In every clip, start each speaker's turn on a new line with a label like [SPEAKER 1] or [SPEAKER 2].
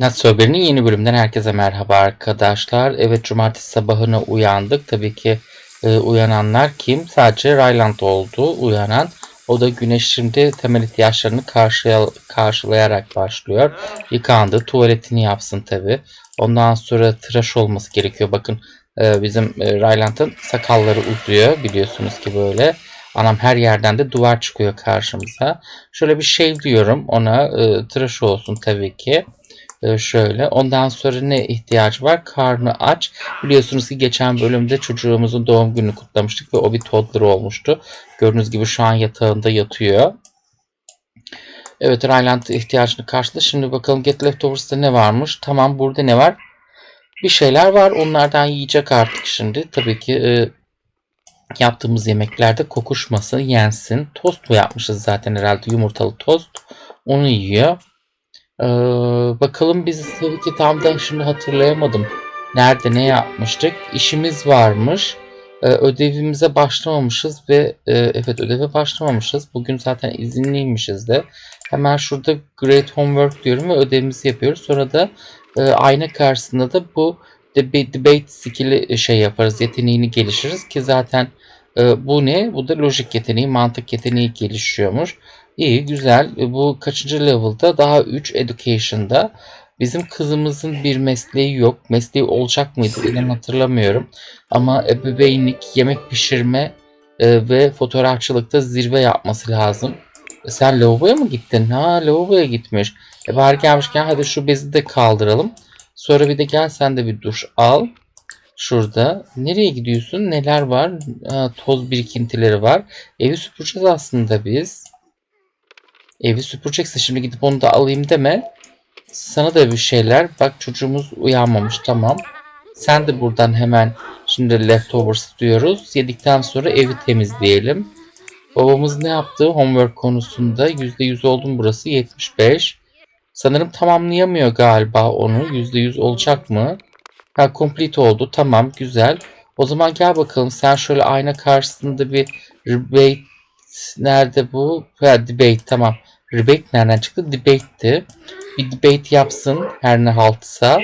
[SPEAKER 1] Nasıl Haber'in yeni bölümünden herkese merhaba arkadaşlar. Evet cumartesi sabahına uyandık. Tabii ki e, uyananlar kim? Sadece Ryland oldu uyanan. O da güneş şimdi temel ihtiyaçlarını karşıya, karşılayarak başlıyor. Yıkandı, tuvaletini yapsın tabii. Ondan sonra tıraş olması gerekiyor. Bakın e, bizim e, Ryland'ın sakalları uzuyor biliyorsunuz ki böyle. Anam her yerden de duvar çıkıyor karşımıza. Şöyle bir şey diyorum ona e, tıraş olsun tabii ki. Ee, şöyle. Ondan sonra ne ihtiyaç var? Karnı aç. Biliyorsunuz ki geçen bölümde çocuğumuzun doğum gününü kutlamıştık ve o bir toddler olmuştu. Gördüğünüz gibi şu an yatağında yatıyor. Evet Ryland ihtiyacını karşıladı. Şimdi bakalım Get Leftovers'ta ne varmış? Tamam burada ne var? Bir şeyler var. Onlardan yiyecek artık şimdi. Tabii ki e, yaptığımız yemeklerde kokuşmasın, yensin. Tost mu yapmışız zaten herhalde yumurtalı tost. Onu yiyor. Ee, bakalım biz tabii ki tam da şimdi hatırlayamadım. Nerede ne yapmıştık? İşimiz varmış. Ee, ödevimize başlamamışız ve e, evet ödeve başlamamışız. Bugün zaten izinliymişiz de. Hemen şurada Great Homework diyorum ve ödevimizi yapıyoruz. Sonra da e, ayna karşısında da bu debate, debate skill'i şey yaparız. Yeteneğini geliştiririz ki zaten e, bu ne? Bu da lojik yeteneği, mantık yeteneği gelişiyormuş. İyi, güzel. E, Bu kaçıncı level'da? Daha 3 education'da. Bizim kızımızın bir mesleği yok. Mesleği olacak mıydı? İnan hatırlamıyorum. Ama ebeveynlik, yemek pişirme e, ve fotoğrafçılıkta zirve yapması lazım. E, sen lavaboya mı gittin? Ha lavaboya gitmiş. E bari gelmişken hadi şu bezi de kaldıralım. Sonra bir de gel sen de bir duş al. Şurada. Nereye gidiyorsun? Neler var? Ha, toz birikintileri var. Evi süpüreceğiz aslında biz. Evi süpüreceksin. Şimdi gidip onu da alayım deme. Sana da bir şeyler. Bak çocuğumuz uyanmamış. Tamam. Sen de buradan hemen şimdi leftovers diyoruz. Yedikten sonra evi temizleyelim. Babamız ne yaptı? Homework konusunda %100 oldu mu burası? 75. Sanırım tamamlayamıyor galiba onu. %100 olacak mı? Ha complete oldu. Tamam güzel. O zaman gel bakalım sen şöyle ayna karşısında bir rebate nerede bu? Ha debate tamam. Rebate nereden çıktı? Debate'ti. Bir debate yapsın her ne haltsa.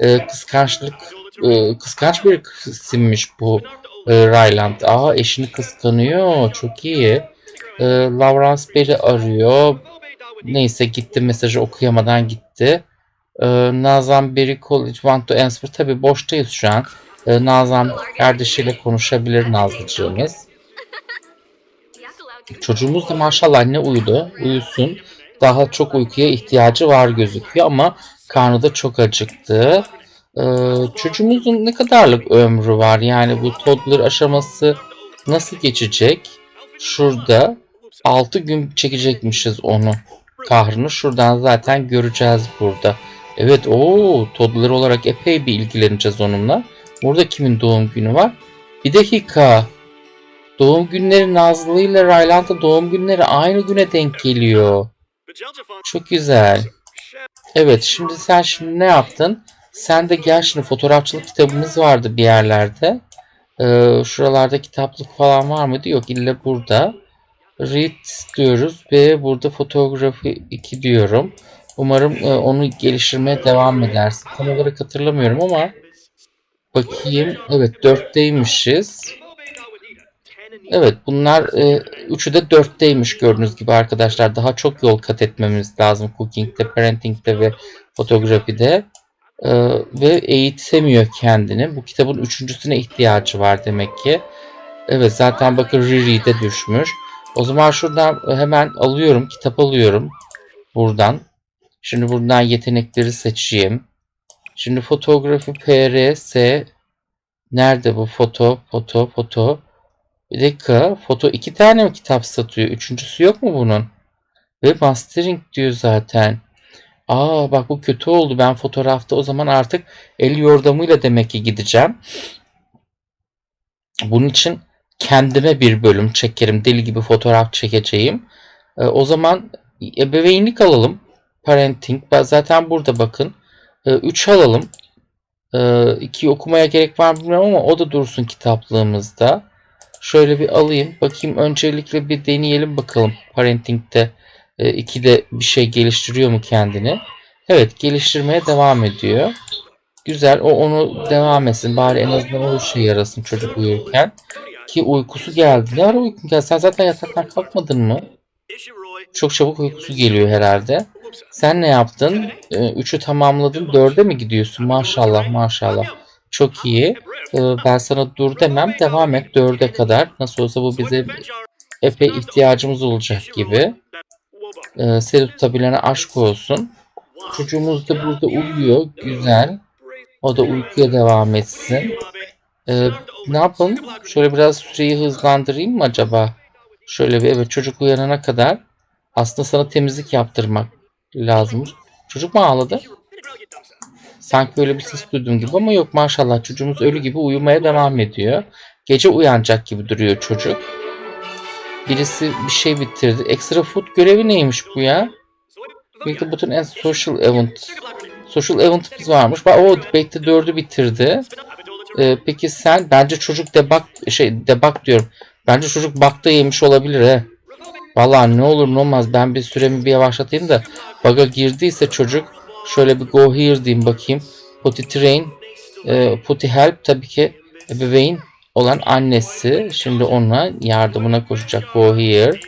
[SPEAKER 1] Ee, kıskançlık e, kıskanç bir isimmiş bu e, Ryland. Aa eşini kıskanıyor. Çok iyi. E, Lawrence Bell'i arıyor. Neyse gitti mesajı okuyamadan gitti. E, Nazan Berry College want to answer. Tabi boştayız şu an. E, Nazan kardeşiyle konuşabilir Nazlıcığımız. Çocuğumuz da maşallah ne uyudu. Uyusun. Daha çok uykuya ihtiyacı var gözüküyor ama karnı da çok acıktı. Ee, çocuğumuzun ne kadarlık ömrü var? Yani bu toddler aşaması nasıl geçecek? Şurada 6 gün çekecekmişiz onu. Kahrını şuradan zaten göreceğiz burada. Evet o toddler olarak epey bir ilgileneceğiz onunla. Burada kimin doğum günü var? Bir dakika. Doğum günleri Nazlı ile Ryland'ın doğum günleri aynı güne denk geliyor. Çok güzel. Evet şimdi sen şimdi ne yaptın? Sen de gel şimdi fotoğrafçılık kitabımız vardı bir yerlerde. Ee, şuralarda kitaplık falan var mıydı? Yok illa burada. Read diyoruz ve burada fotoğrafı 2 diyorum. Umarım e, onu geliştirmeye devam edersin. Tam olarak hatırlamıyorum ama bakayım. Evet 4'teymişiz. Evet bunlar e, üçü de dörtteymiş gördüğünüz gibi arkadaşlar. Daha çok yol kat etmemiz lazım cooking'de, parenting'de ve fotografide. E, ve eğitemiyor kendini. Bu kitabın üçüncüsüne ihtiyacı var demek ki. Evet zaten bakın Riri'de düşmüş. O zaman şuradan hemen alıyorum. Kitap alıyorum. Buradan. Şimdi buradan yetenekleri seçeyim. Şimdi fotoğrafı PRS Nerede bu foto, foto, foto? Bir dakika. Foto iki tane mi kitap satıyor? Üçüncüsü yok mu bunun? Ve mastering diyor zaten. Aa bak bu kötü oldu. Ben fotoğrafta o zaman artık el yordamıyla demek ki gideceğim. Bunun için kendime bir bölüm çekerim. Deli gibi fotoğraf çekeceğim. Ee, o zaman ebeveynlik alalım. Parenting. Zaten burada bakın. 3 alalım. 2 okumaya gerek var mı bilmiyorum ama o da dursun kitaplığımızda. Şöyle bir alayım. Bakayım öncelikle bir deneyelim bakalım. Parenting'de 2'de bir şey geliştiriyor mu kendini. Evet geliştirmeye devam ediyor. Güzel o onu devam etsin. Bari en azından o işe yarasın çocuk uyurken. Ki uykusu geldi. Ne ara uykun geldi? Sen zaten yataktan kalkmadın mı? Çok çabuk uykusu geliyor herhalde. Sen ne yaptın? Ee, üçü tamamladın. Dörde mi gidiyorsun? Maşallah maşallah. Çok iyi. Ee, ben sana dur demem. Devam et dörde kadar. Nasıl olsa bu bize epey ihtiyacımız olacak gibi. Ee, seni tutabilene aşk olsun. Çocuğumuz da burada uyuyor. Güzel. O da uykuya devam etsin. Ee, ne yapalım? Şöyle biraz süreyi hızlandırayım mı acaba? Şöyle bir evet çocuk uyanana kadar aslında sana temizlik yaptırmak lazım. Çocuk mu ağladı? Sanki öyle bir ses duydum gibi ama yok maşallah çocuğumuz ölü gibi uyumaya devam ediyor. Gece uyanacak gibi duruyor çocuk. Birisi bir şey bitirdi. Extra food görevi neymiş bu ya? Belki bütün en social event. Social event'ımız varmış. Bak o belki de dördü bitirdi. Ee, peki sen bence çocuk debug şey debug diyorum. Bence çocuk bug'da yemiş olabilir he. Vallahi ne olur ne olmaz ben bir süremi bir yavaşlatayım da bug'a girdiyse çocuk şöyle bir go here diyeyim bakayım. Potty train, e, potty help tabii ki ebeveyn olan annesi. Şimdi ona yardımına koşacak go here.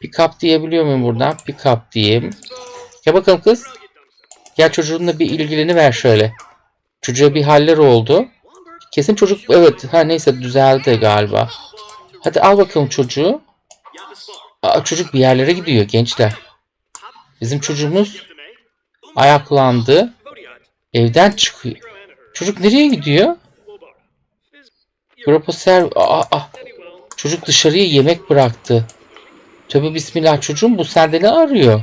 [SPEAKER 1] Pick up diyebiliyor muyum buradan? Pick up diyeyim. Gel bakalım kız. Gel çocuğunla bir ilgileni ver şöyle. Çocuğa bir haller oldu. Kesin çocuk evet ha neyse düzeldi galiba. Hadi al bakalım çocuğu. Aa, çocuk bir yerlere gidiyor gençler. Bizim çocuğumuz ayaklandı. Evden çıkıyor. Çocuk nereye gidiyor? Proposer aa, aa. Çocuk dışarıya yemek bıraktı. Tövbe bismillah çocuğum bu sende ne arıyor?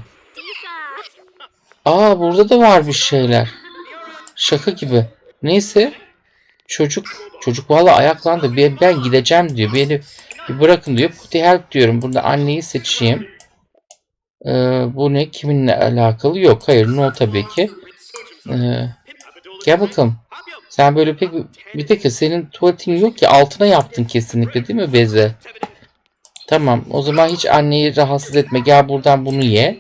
[SPEAKER 1] Aa burada da var bir şeyler. Şaka gibi. Neyse. Çocuk çocuk valla ayaklandı. Ben, ben gideceğim diyor. Beni bir bırakın diyor. Putty help diyorum. Burada anneyi seçeyim. Ee, bu ne? Kiminle alakalı? Yok. Hayır. No tabii ki. Ee, gel bakalım. Sen böyle pek bir dakika senin tuvaletin yok ki altına yaptın kesinlikle değil mi beze? Tamam. O zaman hiç anneyi rahatsız etme. Gel buradan bunu ye.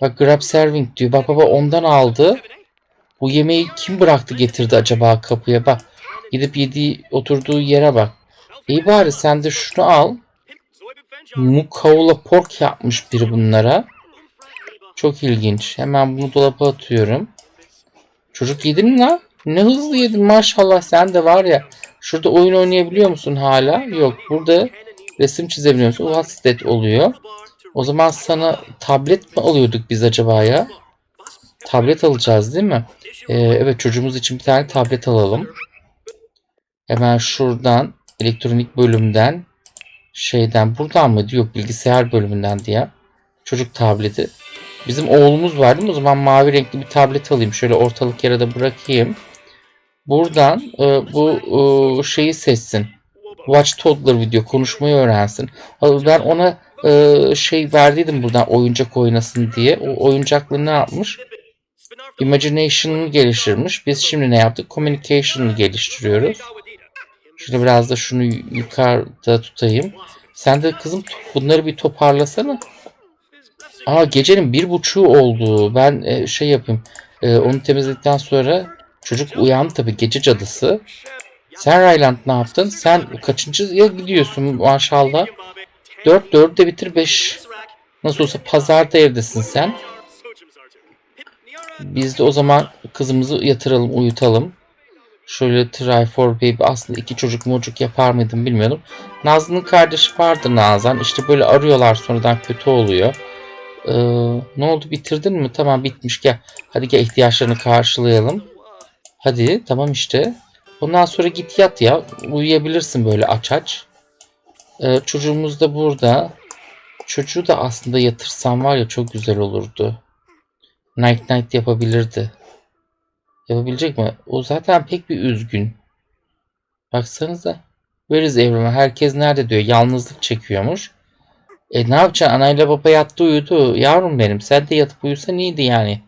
[SPEAKER 1] Bak grab serving diyor. Bak baba ondan aldı. Bu yemeği kim bıraktı getirdi acaba kapıya bak. Gidip yediği oturduğu yere bak. İyi bari sen de şunu al. Mukavla pork yapmış biri bunlara. Çok ilginç. Hemen bunu dolaba atıyorum. Çocuk yedin mi lan? Ne hızlı yedin maşallah sen de var ya. Şurada oyun oynayabiliyor musun hala? Yok. Burada resim çizebiliyor musun? That oluyor. O zaman sana tablet mi alıyorduk biz acaba ya? Tablet alacağız değil mi? Ee, evet çocuğumuz için bir tane tablet alalım. Hemen şuradan elektronik bölümden şeyden buradan mı yok bilgisayar bölümünden diye çocuk tableti. Bizim oğlumuz var değil? O zaman mavi renkli bir tablet alayım. Şöyle ortalık yere de bırakayım. Buradan e, bu e, şeyi seçsin. Watch Toddler video konuşmayı öğrensin. Ben ona e, şey verdiydim buradan oyuncak oynasın diye. O oyuncakla ne yapmış? Imagination'ını geliştirmiş. Biz şimdi ne yaptık? Communication'ını geliştiriyoruz. Şimdi biraz da şunu yukarıda tutayım. Sen de kızım bunları bir toparlasana. Aa gecenin bir buçuğu oldu. Ben e, şey yapayım. E, onu temizledikten sonra çocuk uyandı tabii gece cadısı. Sen Ryland ne yaptın? Sen kaçıncıya gidiyorsun maşallah. 4 4 de bitir 5. Nasıl olsa pazarda evdesin sen. Biz de o zaman kızımızı yatıralım, uyutalım. Şöyle try for baby aslında iki çocuk mucuk yapar mıydım bilmiyorum. Nazlı'nın kardeşi vardı Nazan. İşte böyle arıyorlar sonradan kötü oluyor. Ee, ne oldu bitirdin mi? Tamam bitmiş gel. Hadi gel ihtiyaçlarını karşılayalım. Hadi tamam işte. Ondan sonra git yat ya. Uyuyabilirsin böyle aç aç. Ee, çocuğumuz da burada. Çocuğu da aslında yatırsam var ya çok güzel olurdu. Night Night yapabilirdi. Yapabilecek mi? O zaten pek bir üzgün. Baksanıza. İs everyone? Herkes nerede diyor. Yalnızlık çekiyormuş. E ne yapacaksın? Anayla baba yattı uyudu. Yavrum benim. Sen de yatıp uyusan iyiydi yani.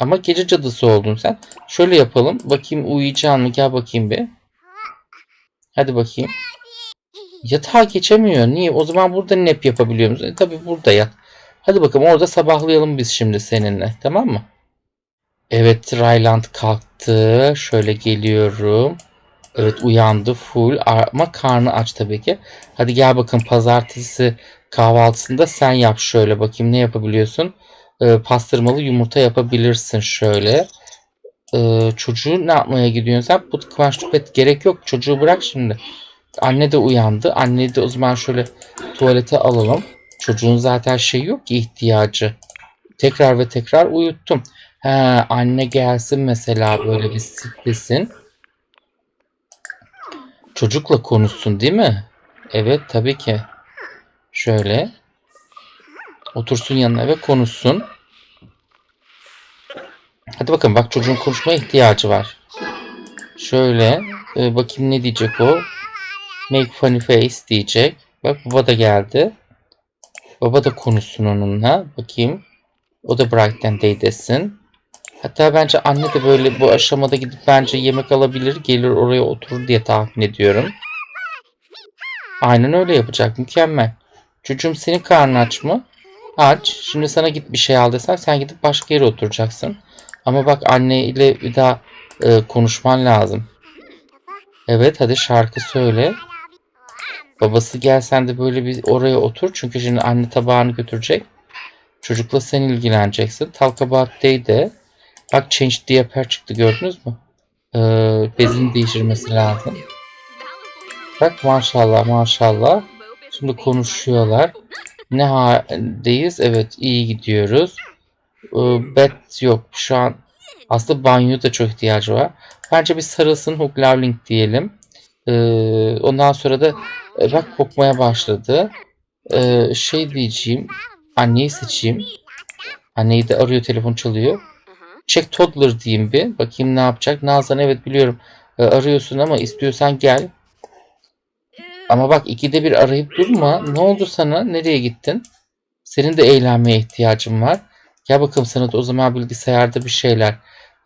[SPEAKER 1] Ama gece cadısı oldun sen. Şöyle yapalım. Bakayım uyuyacağın mı? Gel bakayım bir. Hadi bakayım. Yatağa geçemiyor. Niye? O zaman burada nap yapabiliyor musun? E, tabii burada yat. Hadi bakalım orada sabahlayalım biz şimdi seninle. Tamam mı? Evet Ryland kalktı. Şöyle geliyorum. Evet uyandı full ama karnı aç tabii ki. Hadi gel bakın pazartesi kahvaltısında sen yap şöyle bakayım ne yapabiliyorsun. Ee, pastırmalı yumurta yapabilirsin şöyle. Ee, çocuğu ne yapmaya gidiyorsun sen? Bu kıvanç tüpet gerek yok. Çocuğu bırak şimdi. Anne de uyandı. Anneyi de o zaman şöyle tuvalete alalım. Çocuğun zaten şey yok ki ihtiyacı. Tekrar ve tekrar uyuttum. He, anne gelsin mesela böyle bir sitlesin. Çocukla konuşsun değil mi? Evet tabii ki. Şöyle. Otursun yanına ve konuşsun. Hadi bakın bak çocuğun konuşmaya ihtiyacı var. Şöyle e, bakayım ne diyecek o. Make funny face diyecek. Bak baba da geldi. Baba da konuşsun onunla. Bakayım. O da Brighton Day desin. Hatta bence anne de böyle bu aşamada gidip bence yemek alabilir. Gelir oraya oturur diye tahmin ediyorum. Aynen öyle yapacak. Mükemmel. Çocuğum senin karnın aç mı? Aç. Şimdi sana git bir şey al desem sen gidip başka yere oturacaksın. Ama bak anne ile bir daha e, konuşman lazım. Evet hadi şarkı söyle. Babası gel sen de böyle bir oraya otur. Çünkü şimdi anne tabağını götürecek. Çocukla sen ilgileneceksin. Talk about day de. Bak change diaper çıktı gördünüz mü? Ee, bezini değiştirmesi lazım. Bak maşallah maşallah. Şimdi konuşuyorlar. Ne haldeyiz? Evet iyi gidiyoruz. Ee, bet yok. Şu an aslında banyo da çok ihtiyacı var. Bence bir sarılsın Hook Loving diyelim. Ee, ondan sonra da e, bak kokmaya başladı. Ee, şey diyeceğim. Anneyi seçeyim. Anneyi de arıyor telefon çalıyor. Check toddler diyeyim bir. Bakayım ne yapacak. Nazan evet biliyorum. Ee, arıyorsun ama istiyorsan gel. Ama bak ikide bir arayıp durma. Ne oldu sana? Nereye gittin? Senin de eğlenmeye ihtiyacın var. Gel bakalım sana da o zaman bilgisayarda bir şeyler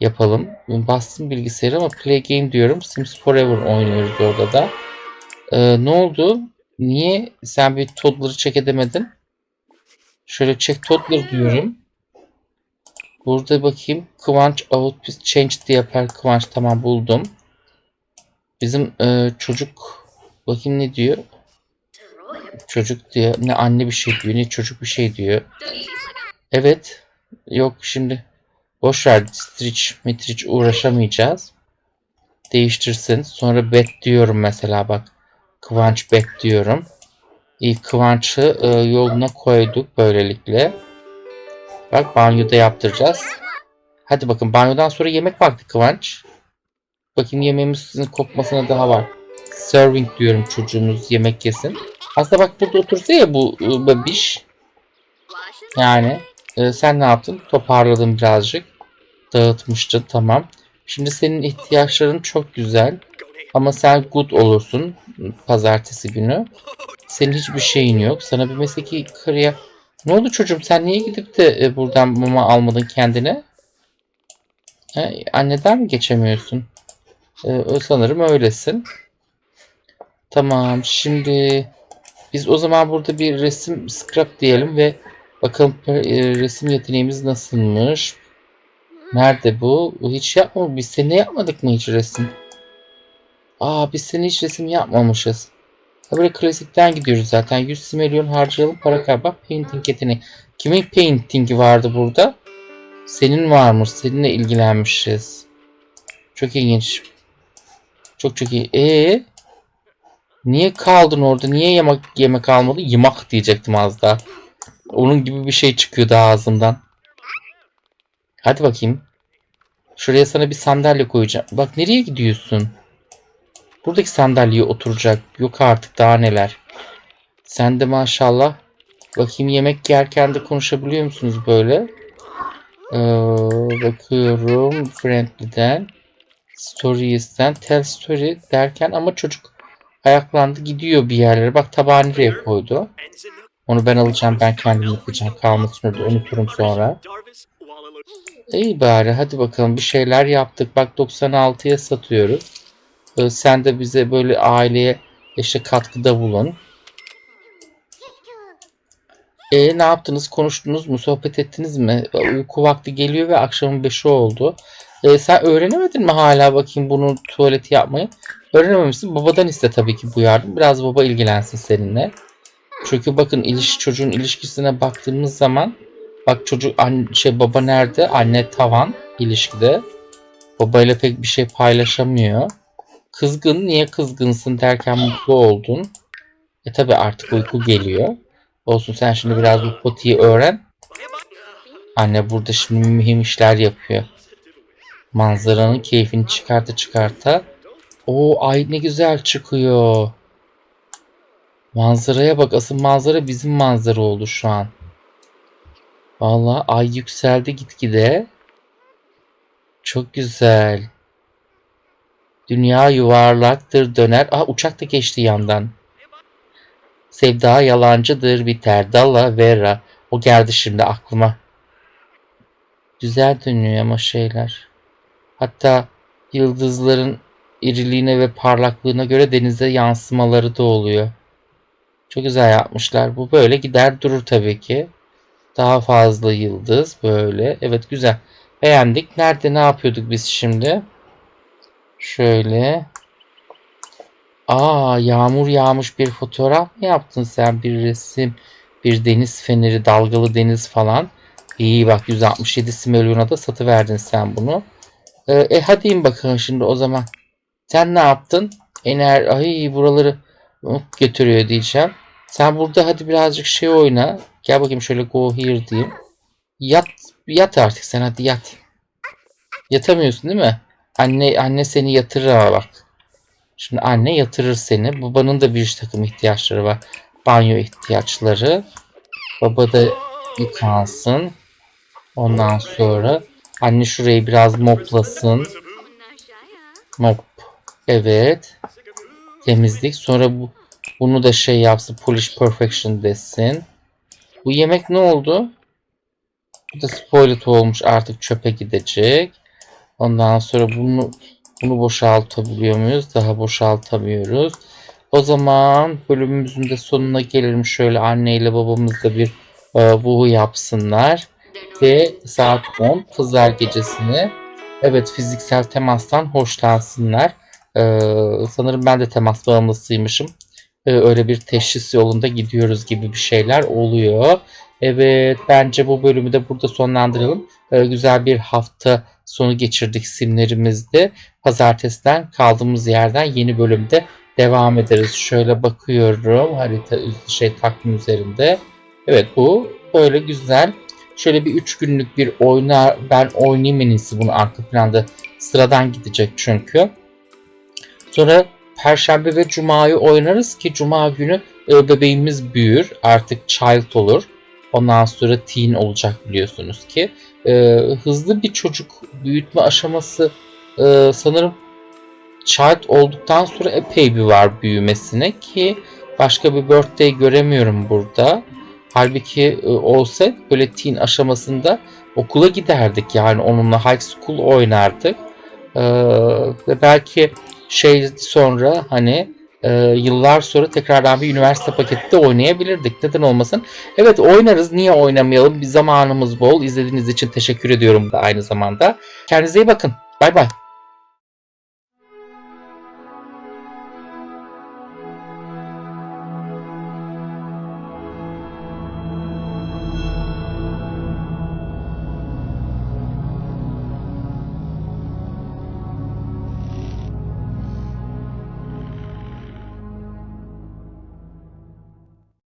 [SPEAKER 1] yapalım. Bastım bilgisayarı ama play game diyorum. Sims Forever oynuyoruz orada da. Ee, ne oldu? Niye sen bir toddler'ı check edemedin? Şöyle check toddler diyorum. Burada bakayım. Kıvanç output change diye yapar. Kıvanç tamam buldum. Bizim e, çocuk bakayım ne diyor? Çocuk diyor. Ne anne bir şey diyor ne çocuk bir şey diyor. Evet. Yok şimdi boş ver. Stitch, Mitrich uğraşamayacağız. Değiştirsin. Sonra bet diyorum mesela bak. Kıvanç bet diyorum. İlk Kıvanç'ı e, yoluna koyduk böylelikle. Bak banyoda yaptıracağız. Hadi bakın banyodan sonra yemek vakti Kıvanç. Bakayım yemeğimizin kopmasına daha var. Serving diyorum çocuğumuz yemek yesin. Aslında bak burada otursa ya bu e, bebiş. Yani e, sen ne yaptın? Toparladın birazcık. Dağıtmıştın tamam. Şimdi senin ihtiyaçların çok güzel. Ama sen good olursun pazartesi günü. Senin hiçbir şeyin yok. Sana bir mesleki kariyer... Ne oldu çocuğum sen niye gidip de e, buradan mama almadın kendine? E, anneden mi geçemiyorsun? E, sanırım öylesin. Tamam şimdi biz o zaman burada bir resim scrap diyelim ve bakalım e, resim yeteneğimiz nasılmış. Nerede bu? Hiç yapma. Biz seni yapmadık mı hiç resim? Aa biz seni hiç resim yapmamışız. Böyle klasikten gidiyoruz zaten. 100 milyon harcayalım para kaybı. Painting yeteneği. Kimin paintingi vardı burada? Senin varmış. Seninle ilgilenmişiz. Çok ilginç. Çok çok iyi. Ee, niye kaldın orada? Niye yemek yemek almadın? Yemek diyecektim az daha. Onun gibi bir şey çıkıyordu ağzımdan. Hadi bakayım. Şuraya sana bir sandalye koyacağım. Bak nereye gidiyorsun? Buradaki sandalyeye oturacak. Yok artık daha neler. Sen de maşallah. Bakayım yemek yerken de konuşabiliyor musunuz böyle? Ee, bakıyorum. Friendly'den. Stories'ten. Tell story derken ama çocuk ayaklandı gidiyor bir yerlere. Bak tabağı nereye koydu? Onu ben alacağım. Ben kendim yapacağım. Kalmasın orada. Unuturum sonra. İyi bari. Hadi bakalım bir şeyler yaptık. Bak 96'ya satıyoruz. Ee, sen de bize böyle aileye işte katkıda bulun. E ne yaptınız? Konuştunuz mu? Sohbet ettiniz mi? Uyku vakti geliyor ve akşamın 5'i oldu. E, sen öğrenemedin mi hala bakayım bunu tuvaleti yapmayı? Öğrenememişsin. Babadan iste tabii ki bu yardım. Biraz baba ilgilensin seninle. Çünkü bakın ilişki çocuğun ilişkisine baktığımız zaman bak çocuk anne, şey baba nerede? Anne tavan ilişkide. Babayla pek bir şey paylaşamıyor. Kızgın niye kızgınsın derken mutlu oldun. E tabi artık uyku geliyor. Olsun sen şimdi biraz bu potiyi öğren. Anne burada şimdi mühim işler yapıyor. Manzaranın keyfini çıkarta çıkarta. Oo ay ne güzel çıkıyor. Manzaraya bak. Asıl manzara bizim manzara oldu şu an. Vallahi ay yükseldi gitgide. Çok güzel. Dünya yuvarlaktır döner. Aa uçak da geçti yandan. Sevda yalancıdır biter. Dalla vera. O geldi şimdi aklıma. Güzel dönüyor ama şeyler. Hatta yıldızların iriliğine ve parlaklığına göre denize yansımaları da oluyor. Çok güzel yapmışlar. Bu böyle gider durur tabii ki. Daha fazla yıldız böyle. Evet güzel. Beğendik. Nerede ne yapıyorduk biz şimdi? Şöyle. Aa yağmur yağmış bir fotoğraf mı yaptın sen? Bir resim, bir deniz feneri, dalgalı deniz falan. İyi bak 167 simolyona da satıverdin sen bunu. Ee, e hadi in bakalım şimdi o zaman. Sen ne yaptın? Ener ay buraları götürüyor diyeceğim. Sen burada hadi birazcık şey oyna. Gel bakayım şöyle go here diyeyim. Yat yat artık sen hadi yat. Yatamıyorsun değil mi? Anne anne seni yatırır ama bak. Şimdi anne yatırır seni. Babanın da bir takım ihtiyaçları var. Banyo ihtiyaçları. Baba da yıkansın. Ondan sonra anne şurayı biraz moplasın. Mop. Evet. Temizlik. Sonra bu bunu da şey yapsın. Polish perfection desin. Bu yemek ne oldu? Bu da spoiled olmuş. Artık çöpe gidecek. Ondan sonra bunu bunu boşaltabiliyor muyuz? Daha boşaltamıyoruz. O zaman bölümümüzün de sonuna gelelim. Şöyle anneyle babamızla bir e, vuhu yapsınlar. Ve saat 10 pazar gecesini evet fiziksel temastan hoşlansınlar. Ee, sanırım ben de temas bağımlısıymışım. Ee, öyle bir teşhis yolunda gidiyoruz gibi bir şeyler oluyor. Evet bence bu bölümü de burada sonlandıralım. Ee, güzel bir hafta sonu geçirdik simlerimizde. Pazartesiden kaldığımız yerden yeni bölümde devam ederiz. Şöyle bakıyorum harita şey takvim üzerinde. Evet bu böyle güzel. Şöyle bir 3 günlük bir oyna ben oynayayım en iyisi bunu arka planda sıradan gidecek çünkü. Sonra Perşembe ve Cuma'yı oynarız ki Cuma günü e, bebeğimiz büyür. Artık child olur. Ondan sonra teen olacak biliyorsunuz ki. E, hızlı bir çocuk büyütme aşaması e, sanırım child olduktan sonra epey bir var büyümesine ki başka bir birthday göremiyorum burada. Halbuki e, olsa böyle teen aşamasında okula giderdik yani onunla high school oynardık. E, ve belki şey sonra hani e, yıllar sonra tekrardan bir üniversite pakette oynayabilirdik. Neden olmasın? Evet oynarız. Niye oynamayalım? Bir zamanımız bol. İzlediğiniz için teşekkür ediyorum da aynı zamanda. Kendinize iyi bakın. Bay bay.